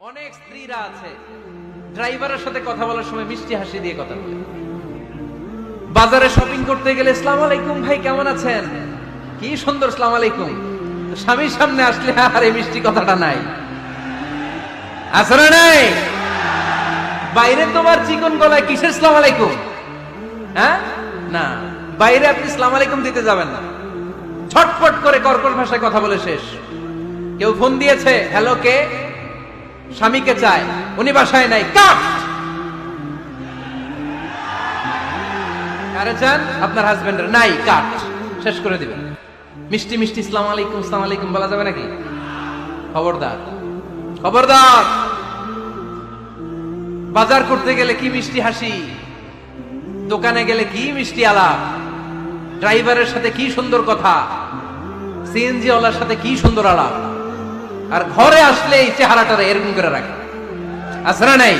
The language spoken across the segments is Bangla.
অনেক স্ত্রীরা আছে, ড্রাইভারের সাথে কথা বলার সময় মিষ্টি হাসি দিয়ে কথা বলে। বাজারে শপিং করতে গেলে ইসলাম আলাইকুম ভাই, কেমন আছেন? কি সুন্দর, সালাম আলাইকুম। স্বামীর সামনে আসলে, আর এই মিষ্টি কথাটা নাই। আসলে নাই? বাইরে তোমার চিকন গলায় কিসের সালাম আলাইকুম? হ্যাঁ? না, বাইরে আপনি সালাম আলাইকুম দিতে যাবেন না। ছটফট করে কর্কশ ভাষায় কথা বলে শেষ। কেউ ফোন দিয়েছে, হ্যালো, কে? স্বামীকে চায়, উনি বাসায় নাই, কাট! কারে চান আপনার হাজবেন্ডের নাই, কাট! শেষ করে দিবেন। মিষ্টি মিষ্টি ইসলাম আলাইকুম ইসলাম আলাইকুম, বলা যাবে নাকি? খবরদার। খবরদার! বাজার করতে গেলে কি মিষ্টি হাসি? দোকানে গেলে কি মিষ্টি আলাপ? ড্রাইভারের সাথে কি সুন্দর কথা? সিএনজি ওয়ালার সাথে কি সুন্দর আলাপ? আর ঘরে আসলে এই চেহারাটা এরকম করে রাখে। না নাই?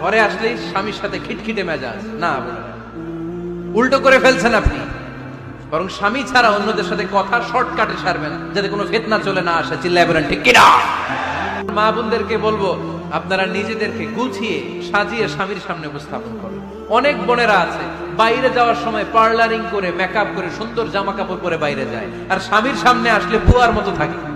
ঘরে আসলেই স্বামীর সাথে খিটখিটে মেজাজ। না। উল্টো করে ফেলছেন আপনি। বরং স্বামী ছাড়া অন্যদের সাথে কথা শর্টকাটে সারবেন, যাতে কোনো ফেতনা চলে না আসে। চিল্লায় বলেন, ঠিক কিনা মা বোনদেরকে বলব, আপনারা নিজেদেরকে গুছিয়ে সাজিয়ে স্বামীর সামনে উপস্থাপন করুন। অনেক বোনেরা আছে, বাইরে যাওয়ার সময় পার্লারিং করে মেকআপ করে, সুন্দর জামা কাপড় পরে বাইরে যায়। আর স্বামীর সামনে আসলে পুয়ার মতো থাকে।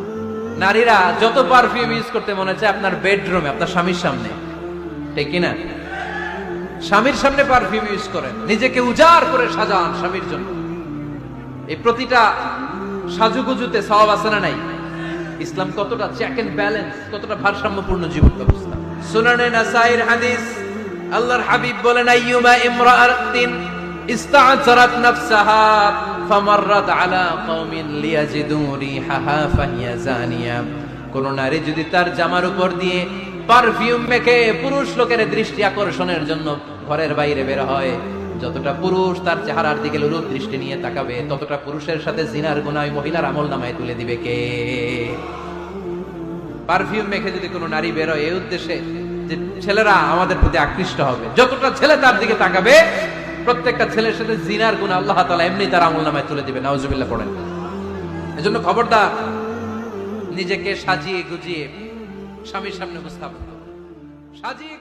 নারীরা যত পারফিউম ইউজ করতে মনে চায় আপনার বেডরুমে আপনার স্বামীর সামনে। ঠিক কিনা? স্বামীর সামনে পারফিউম ইউজ করেন। নিজেকে উজাড় করে সাজান স্বামীর জন্য। এই প্রতিটা সাজুগুজুতে সওয়াব আছে না নাই? ইসলাম কতটা চেক এন্ড ব্যালেন্স কতটা ভারসাম্যপূর্ণ জীবন ব্যবস্থা। সুনানে নাসাইর হাদিস, আল্লাহর হাবিব বলেন, আইয়ুমা ইমরাআতিন ইস্তা'জারাত নাফসাহা ফামাররাত আলা কওমিন লিয়াজিদু রিহাহা ফাহিয়া জানিয়া। কোন নারী যদি তার জামার উপর দিয়ে পারফিউম মেখে পুরুষ লোকের দৃষ্টি আকর্ষণের জন্য ঘরের বাইরে বের হয়, যতটা পুরুষ তার চেহারার দিকে লুরুপ দৃষ্টি নিয়ে তাকাবে, ততটা পুরুষের সাথে জিনার গুনায় মহিলার আমল নামায় তুলে দিবে কে? পারফিউম মেখে যদি কোনো নারী বেরোয় এই উদ্দেশ্যে যে ছেলেরা আমাদের প্রতি আকৃষ্ট হবে। যতটা ছেলে তার দিকে তাকাবে প্রত্যেকটা ছেলের সাথে জিনার গুণ আল্লাহ তালা এমনি তার আমল নামায় তুলে দিবে নাউজুবিল্লাহ পড়েন এজন্য খবরদার, নিজেকে সাজিয়ে গুজিয়ে স্বামীর সামনে উপস্থাপন। সাজিয়ে